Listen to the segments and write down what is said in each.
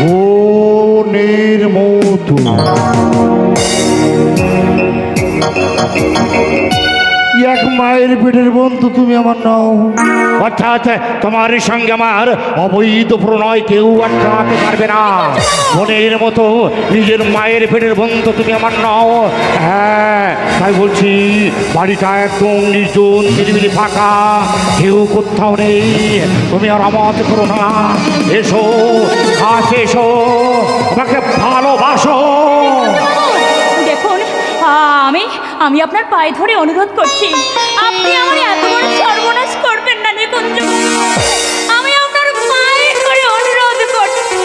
বোনের মতো। এক মায়ের পেটের বন্ধু তুমি আমার নাও। অর্থাৎ তোমার সঙ্গে আমার অবৈধ প্রণয় কেউ আটকাতে পারবে না। বোনের মতো নিজের মায়ের পেটের বন্ধু তুমি আমার নাও। হ্যাঁ তাই বলছি, বাড়িটা একদম নির্জন, নিরিবিলি ফাঁকা। কেউ কোথাও নেই। তুমি আর আমাত করো না। এসো কাছে এসো আমাকে ভালোবাসো। দেখুন আমি আমি আপনার পায়ে ধরে অনুরোধ করছি। আপনি আমার এত বড় সর্বনাশ করবেন না নিকুঞ্জ। আমি আপনার পায়ে ধরে অনুরোধ করছি।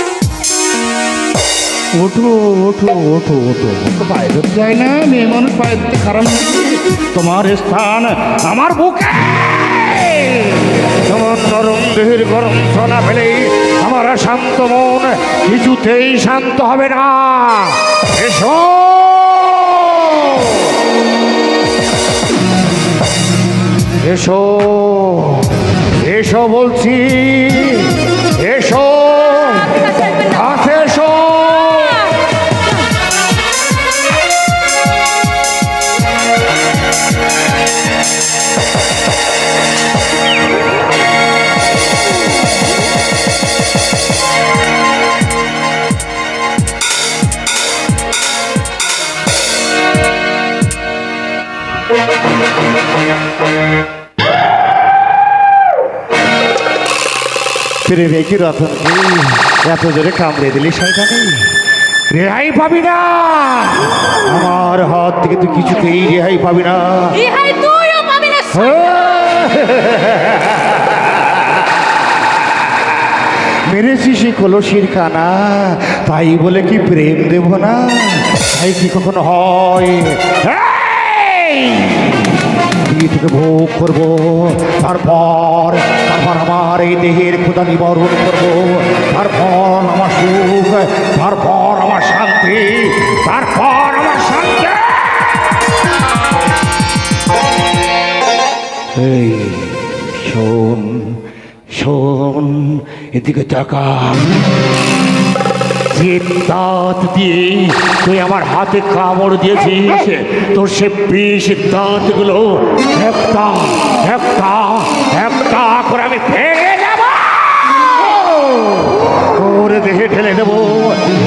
ওঠো ওঠো ওঠো ওঠো। ওঠো পায়ে ধরতে যায় না মেয়ে মানুষ পায়ে ধরতে খারাপ তোমার স্থান আমার বুকে। তোমার নরম দেহের গরম সোনা ফেলে আমার শান্ত মন কিছুতেই শান্ত হবে না। এসো! এসো! এসো বলছি ফিরে রেখে রতন এত জোরে কামড়ে দিলি শয়তানি। রেহাই পাবি না। আমার হাত থেকে তুই কিছুতেই রেহাই পাবি না। ইহাই তুইও পাবি না মেরেছি সে কলসির কানা তাই বলে কি প্রেম দেব না? তাই কি কখনো হয়? তোকে ভোগ করব। তারপর তারপর আমার এই দেহের ক্ষুদা নিবারণ করব। তারপর আমার সুখ, তারপর আমার শান্তি, তারপর আমার শান্তি। এই, শোন শোন, এদিকে তাকা যে দাঁত দিয়ে তুই আমার হাতে কামড় দিয়েছিস, তোর সে বিষ দাঁতগুলো একটা একটা একটা করে আমি ভেঙে যাব তোর দেহে ঢেলে দেবো।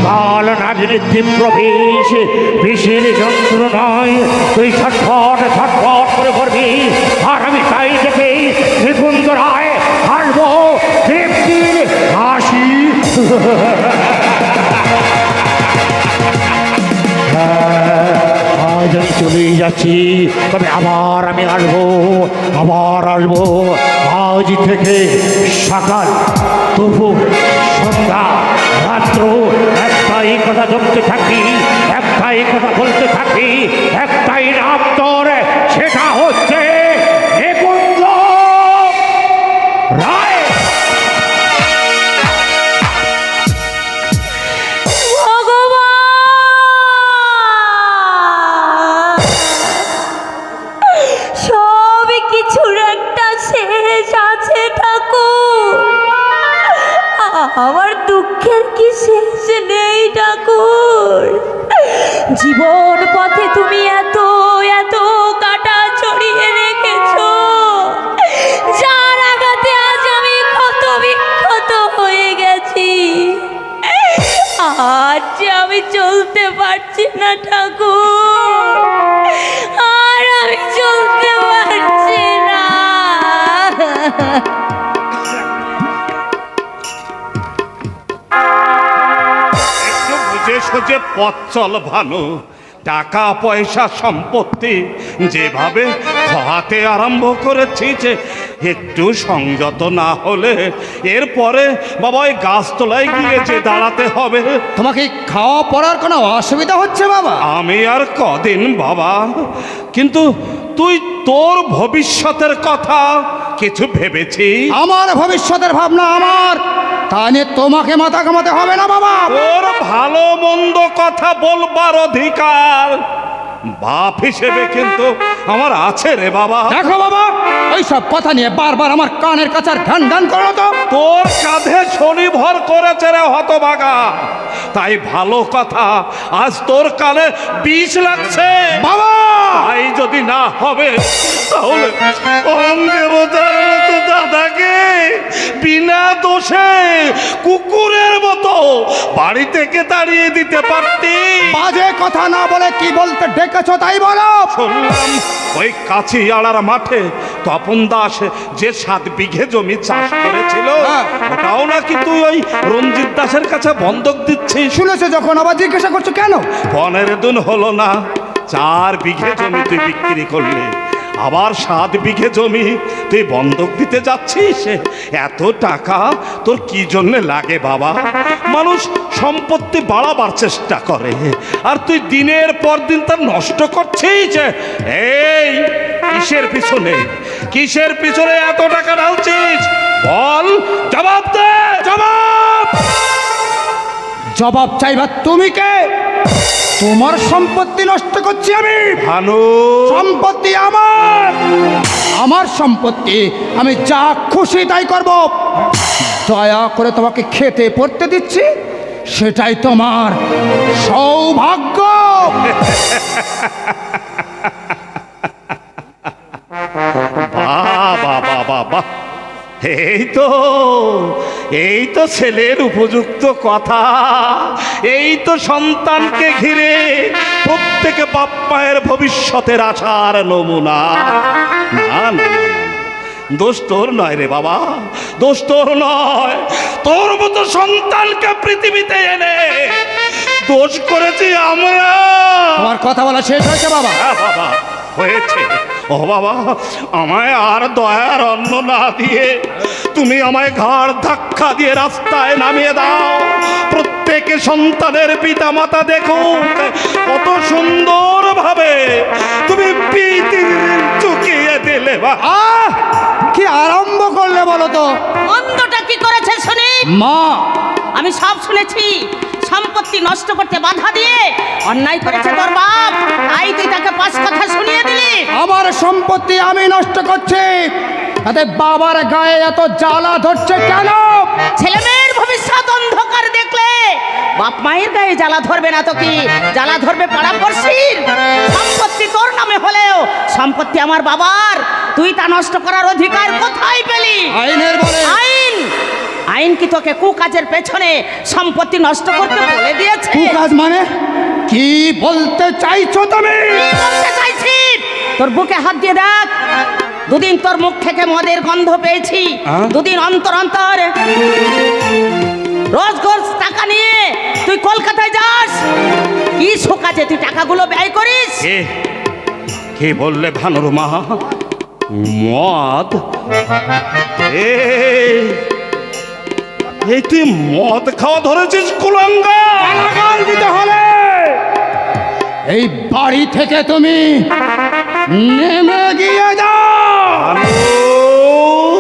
কাল নাগিনী তীব্র বিষ, বিষের যন্ত্র নয়। তুই ছটফট ছটফট করে করবি। আর আমি তাই দেখে নিকুঞ্জ রায় হাসবো তৃপ্তির হাসি। আমি যাচ্ছি, তবে আবার আমি আসব, আবার আসব। আজ থেকে সকাল, তবু সন্ধ্যা, রাত্র, একটাই কথা জমতে থাকি, একটাই কথা বলতে থাকি, একটাই নাম তোর দুঃখের কি শেষ নেই ঠাকুর। জীবন পথে তুমি এত এত কাটা ছড়িয়ে রেখেছো। যার আঘাতে আজ আমি ক্ষত বিক্ষত হয়ে গেছি। আজ আমি চলতে পারছি না ঠাকুর। আর আমি চলতে পারছি না। সুঝে পথ চল ভানু টাকা পয়সা সম্পত্তি যেভাবে হাতে আরম্ভ করেছি যে একটু সংযত না হলে এরপরে বাবা ওই গাছতলায় গিয়ে যে দাঁড়াতে হবে। তোমাকে খাওয়া পড়ার কোনো অসুবিধা হচ্ছে বাবা? আমি আর কদিন বাবা কিন্তু তুই তোর ভবিষ্যতের কথা কিছু ভেবেছি আমার ভবিষ্যতের ভাবনা আমার। তা নিয়ে তোমাকে মাথা কামাতে হবে না বাবা। তোর ভালো মন্দ কথা বলবার অধিকার বাপ হিসেবে কিন্তু আমার আছে রে বাবা। দেখো বাবা ওই সব কথা নিয়ে বারবার আমার কানের কাছে আর ঘ্যান ঘ্যান করো তো। তোর কাঁধে শনি ভর করেছে রে হতভাগা। তাই ভালো কথা আজ তোর কানে বিষ লাগছে। বাবা! না হবে তাহলে অঙ্গে বোঝার মতো দাদাকে বিনা দোষে কুকুরের মতো বাড়ি থেকে তাড়িয়ে দিতে পারতি। বাজে কথা না বলে কি বলতে ডেকেছো তাই বলো। শুনলাম ওই কাছি আড়ার মাঠে তপন দাস যে সাত বিঘে জমি চাষ করেছিল হ্যাঁ। ওটাও নাকি তুই ওই রঞ্জিত দাসের কাছে বন্ধক দিচ্ছিস? শুনেছো যখন আবার জিজ্ঞাসা করছ কেন? পনেরো দিন হলো না চার বিঘে জমি তুই বিক্রি করলে, আবার সাত বিঘে জমি তুই বন্ধক দিতে যাচ্ছিস? এত টাকা তোর কি জন্য লাগে বাবা? মানুষ সম্পত্তি বাড়াবার চেষ্টা করে, আর তুই দিনের পর দিন তার নষ্ট করছিস? এই, কিসের পিছনে? কিসের পিছনে এত টাকা ঢালছিস? বল, জবাব দে, জবাব! জবাব চাইবা তুমি কে? তোমার সম্পত্তি নষ্ট করছি আমি। ভালো সম্পত্তি আমার। আমার সম্পত্তি আমি যা খুশি তাই করব। দয়া করে তোমাকে খেতে পড়তে দিচ্ছি সেটাই তোমার সৌভাগ্য। বাবা বাবা বাহ। এই তো। এই তো ছেলের উপযুক্ত কথা। এই তো সন্তানকে ঘিরে প্রত্যেকে বাপ মায়ের ভবিষ্যতের আশার নমুনা। না। দোষ তোর নয় রে বাবা দোষ তোর নয়। তোর মতো সন্তানকে পৃথিবীতে এনে দোষ করেছি আমরা। তোমার কথা বলা শেষ হয়েছে বাবা। হ্যাঁ বাবা হয়েছে। ও বাবা আমায় আর দয়ার অন্ন না দিয়ে তুমি আমায় ঘাড় ধাক্কা দিয়ে রাস্তায় নামিয়ে দাও। প্রত্যেকে সন্তানের পিতা মাতা দেখুক কত সুন্দর ভাবে তুমি চুকিয়ে দিলে বা কি আরম্ভ করলে বলো তো? অন্ধটা কি করেছে শুনি? মা! আমি সব শুনেছি। সম্পত্তি নষ্ট করতে বাধা দিয়ে অন্যায় করেছে তোর বাপ। তাই তুই তাকে পাঁচ কথা শুনিয়ে দিলি। আমার সম্পত্তি আমি নষ্ট করছি। তাতে বাবার গায়ে এত জ্বালা ধরছে কেন? ছেলে মেয়ের ভবিষ্যৎ অন্ধকার দেখলে বাপ মায়ের গায়ে জ্বালা ধরবে না তো কি? জ্বালা ধরবে পাড়া পড়শির সম্পত্তি তোর নামে হলেও সম্পত্তি আমার বাবার। তুই তা নষ্ট করার অধিকার কোথায় পেলি? আইনের বলে। আইন! আইন কি তোকে কুকাজের পেছনে সম্পত্তি নষ্ট করতে বলে দিয়েছে? কু কাজ মানে? কি বলতে চাইছো তুমি? বলতে চাইছি? তোর বুকে হাত দিয়ে দেখ। দুদিন তোর মুখ থেকে মদের গন্ধ পেয়েছি? দুদিন অন্তর অন্তর রোজ রোজ টাকা নিয়ে তুই কলকাতায় যাস। কি শোকাজে তুই টাকাগুলো ব্যয় করিস? কে? বললে ভানুর মা? মদ? এই এই তুই মদ খাওয়া ধরেছিস কুলঙ্গা? দিতে হলে। এই বাড়ি থেকে তুমি নেমে গিয়ে যাও।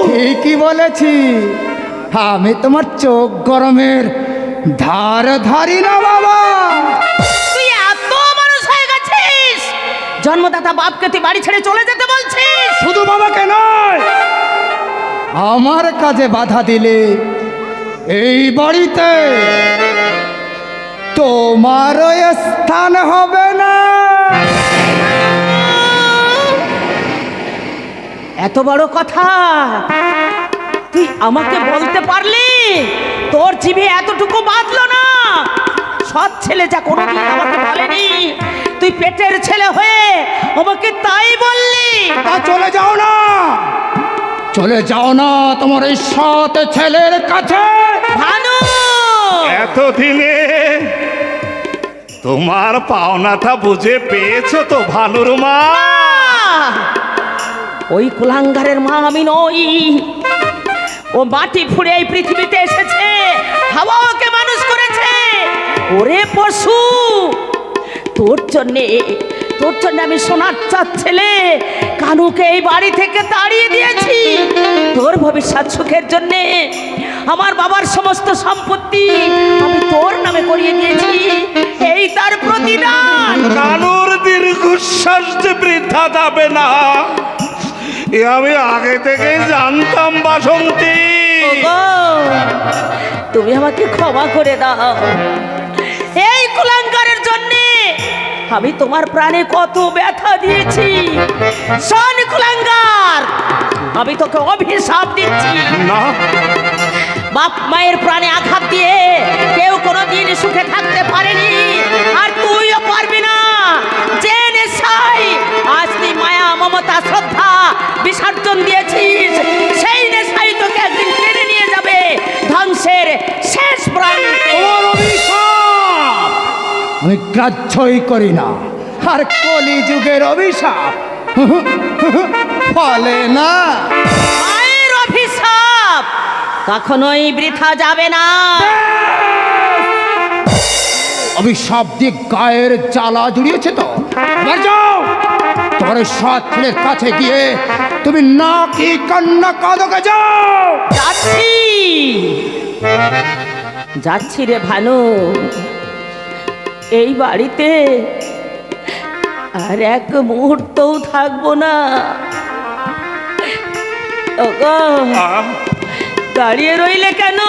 ঠিকই বলেছি আমি তোমার চোখ গরমের ধার ধারি না বাবা। তুই এত মানুষ হয়ে গেছিস। জন্মদাতা বাপকে তুই বাড়ি ছেড়ে চলে যেতে বলছিস। শুধু বাবাকে নয় আমার কাজে বাধা দিলে এই বাড়িতে তোমারও স্থান হবে না। এত বড় কথা? তুই আমাকে বলতে পারলি? তোর জিভে এতটুকু বাঁধলো না? সৎ ছেলে যা কোনোদিন আমাকে বলেনি। তুই পেটের ছেলে হয়ে আমাকে তাই বললি। তা চলে যাও না। চলে যাও না তোমার এই সৎ ছেলের কাছে। ভানু! এতদিনে তোমার পাওনাটা বুঝে পেয়েছ তো ভানুর মা? ওই কুলাঙ্গারের মা আমি নই। ও মাটি ফুড়ে এই পৃথিবীতে এসেছে হাওয়া ওকে মানুষ করেছে। ওরে পশু, তোর জন্যে, তোর জন্য আমি সোনার চাঁদ ছেলে, কানুকে এই বাড়ি থেকে তাড়িয়ে দিয়েছি। তোর ভবিষ্যৎ সুখের জন্যে আমার বাবার সমস্ত সম্পত্তি আমি তোর নামে করিয়ে দিয়েছি। এই তার প্রতিদান। কানুর দীর্ঘশ্বাস বৃদ্ধা যাবে না। এ আমি আগে থেকেই জানতাম বাসন্তী। তুমি আমাকে ক্ষমা করে দাও। এই কুলাঙ্গারের জন্য আমি তোমার প্রাণে কত ব্যথা দিয়েছি। শোন কুলাঙ্গার আমি তোকে অভিশাপ দিচ্ছি। না। বাপ মায়ের প্রাণে আঘাত দিয়ে কেউ কোনোদিন সুখে থাকতে পারেনি। আর তুইও পারবি না। যে মমতা শ্রদ্ধা বিসর্জন দিয়েছিস সেই নেশাই তোকে একদিন টেনে নিয়ে যাবে ধ্বংসের শেষ প্রান্তে আমি গ্রাহ্যই করি না। আর কলি যুগের অভিশাপ। ফলে না। মায়ের অভিশাপ কখনোই বৃথা যাবে না। অভিশাপ দিয়ে গায়ের জ্বালা জুড়িয়েছে তো। তোমার ওই সৎ ছেলের কাছে গিয়ে তুমি না কি কান্না কাঁদকে যাও। যাচ্ছি। যাচ্ছি রে ভানু। এই বাড়িতে আর এক মুহূর্তও থাকব না। দাঁড়িয়ে রইলে কেন?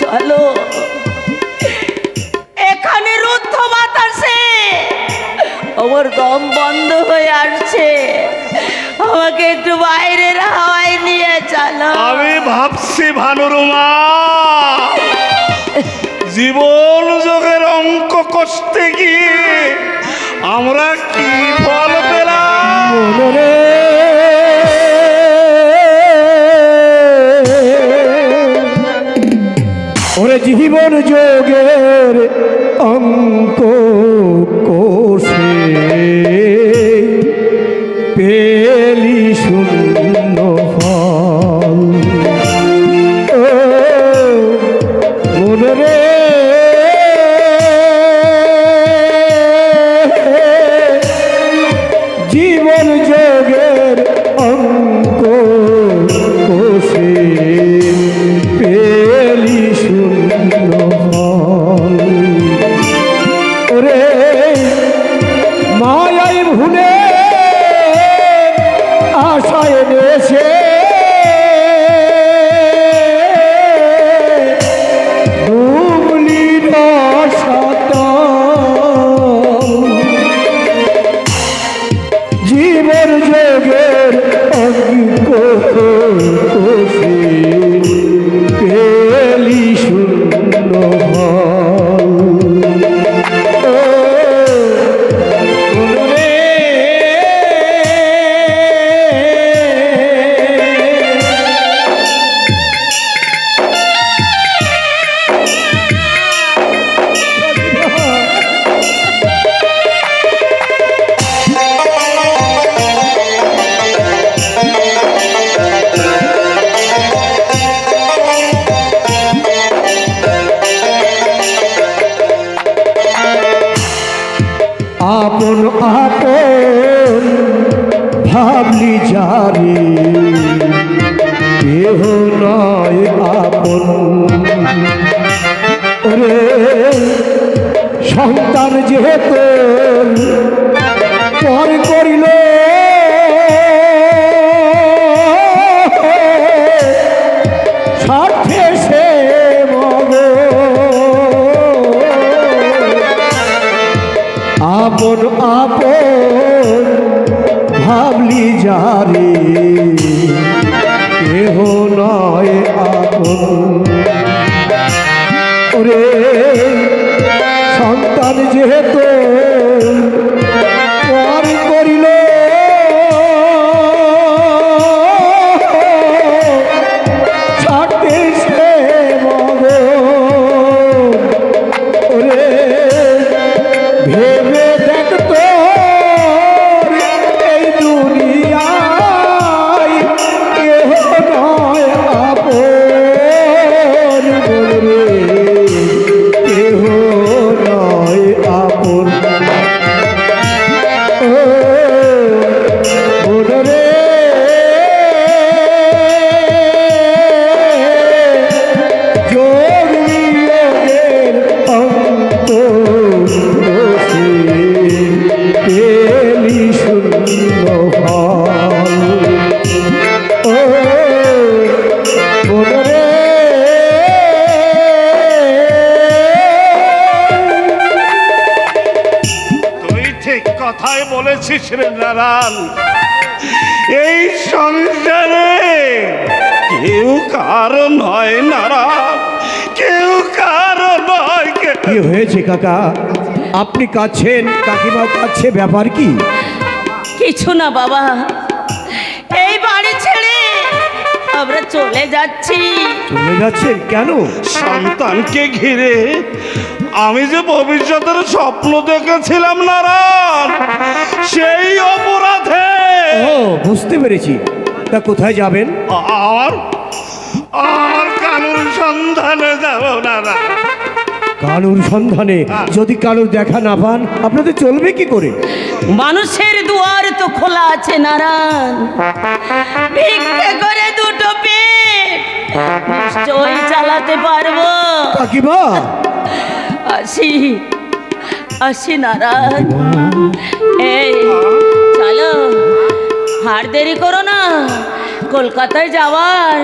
চলো। এখানে রুদ্ধ আমার দম বন্ধ হয়ে আসছে। আমাকে একটু বাইরের হাওয়ায় নিয়ে চলো। আমি ভাবছি ভানুরুমা জীবন যোগের অঙ্ক কষতে গিয়ে আমরা কি ফল পেলাম? ওরে জীবন যোগের জীবন ভাবলি যারে কেহ নয় আপন। রে সন্তান যেহেতু পর করিল বলেছিস এই সংসারে কেউ কারও নয় নারায়ণ কেউ কারও নয় কে- কি হয়েছে কাকা? আপনি কাচ্ছেন কাকিমা কাছে ব্যাপার কি? কিছু না বাবা। এই বাড়ি ছেড়ে আমরা চলে যাচ্ছি। চলে যাচ্ছেন কেন? সন্তানকে ঘিরে আমি যে ভবিষ্যতের স্বপ্ন দেখেছিলাম নারায়ণ সেই অপরাধে। ও বুঝতে পেরেছি। তা কোথায় যাবেন? আর আর কানুন সন্ধানে যাব না কানুর সন্ধানে? যদি কানুর দেখা না পান আপনাদের চলবে কি করে? মানুষের দুয়ার তো খোলা আছে নারায়ণ। ভিক্ষে করে দুটো পেট চালাতে পারব। কাকিমা আসি আসি নারায়ণ। এই, চলো, আর দেরি করো না, কলকাতায় যাওয়ার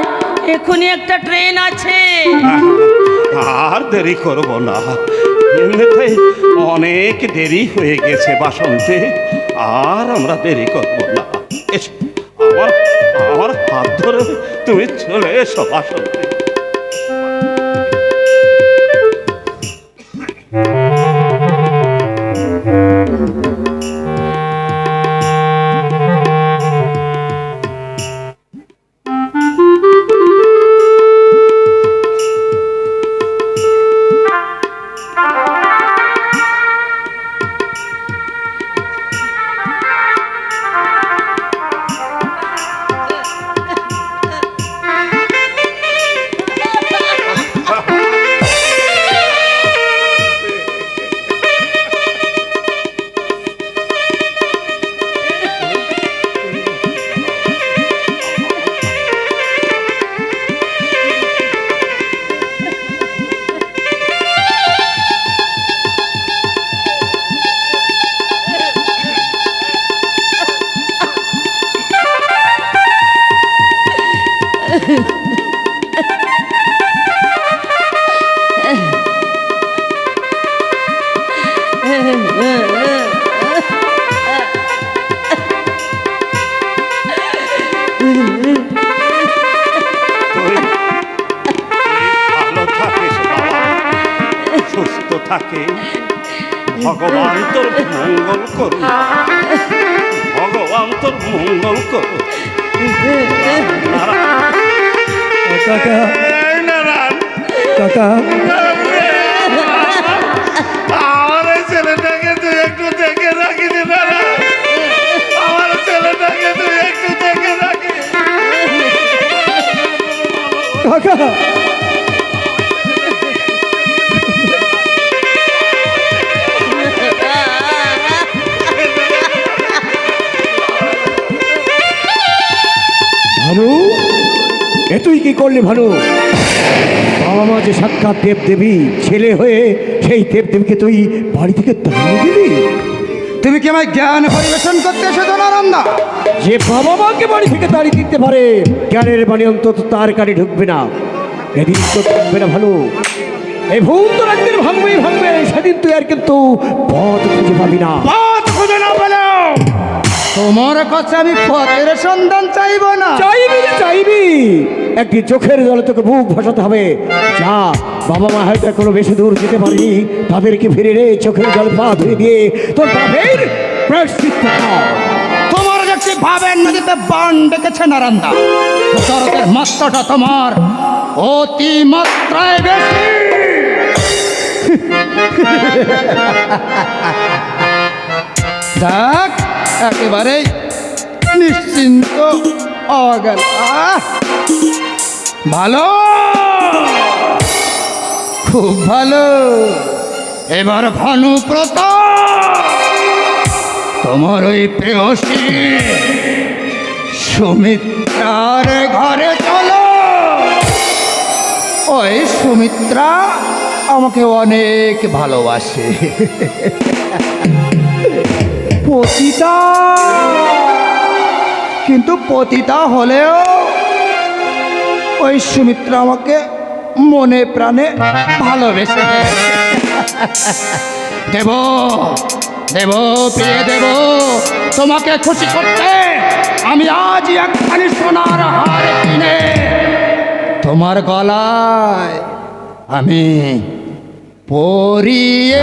এখনই একটা ট্রেন আছে। আর দেরি করব না। অনেক দেরি হয়ে গেছে বাসন্তে, আর আমরা দেরি করব না। আমার আমার হাত ধরে তুমি চলে এসো বাসন্তে। কাকা কাকা। আমার ছেলেটাকে তুই একটু দেখে রাখিস না আমার ছেলেটাকে তুই একটু দেখে রাখিস। কাকা। ভানু এ তুই কি করলি ভানু বাবা মা যে সাক্ষাৎ দেব দেবী ছেলে হয়ে সেই দেব দেবীকে তুই বাড়ি থেকে তাড়িয়ে দিবি তুমি কি আমায় জ্ঞান পরিবেশন করতে এসেছ নারান্দা? যে বাবা মাকে বাড়ি থেকে তাড়িয়ে দিতে পারে জ্ঞানের বাণী অন্তত তার কানে ঢুকবে না। এদিন তো থাকবে না ভালো। এই ভূত একদিন ভাঙবেই ভাঙবে সেদিন তুই আর কিন্তু পথ খুঁজে পাবি না। তোমার কাছে আমি পথের সন্ধান চাইব না। চাইবি চাইবি। একটি চোখের জলে তোকে বুক ভাসাতে হবে। যা বাবা মা হয়তো এখনও বেশি দূর যেতে পারিনি। তাদেরকে ফিরে রে চোখের জল পা ধুয়ে দিয়ে। তোর পাপের প্রায়শ্চিত্ত কর। তোমার দেখছি ভাবের নদীতে বান ডেকেছে নারান্দা শরতের মাত্রাটা তোমার অতি মাত্রায় বেশি। দেখ একেবারে নিশ্চিন্ত হওয়া ভালো! খুব ভালো! এবার ভানুপ্রত! তোমার ওই প্রেয়সী সুমিত্রার ঘরে চলো। ওই সুমিত্রা আমাকে অনেক ভালোবাসে। পতিতা। কিন্তু পতিতা হলেও ওই সুমিত্রা আমাকে মনে প্রাণে ভালোবেসে দেব দেব পেয়ে দেব, তোমাকে খুশি করতে আমি আজ একখানি সোনার হার কিনে তোমার গলায় আমি পরিয়ে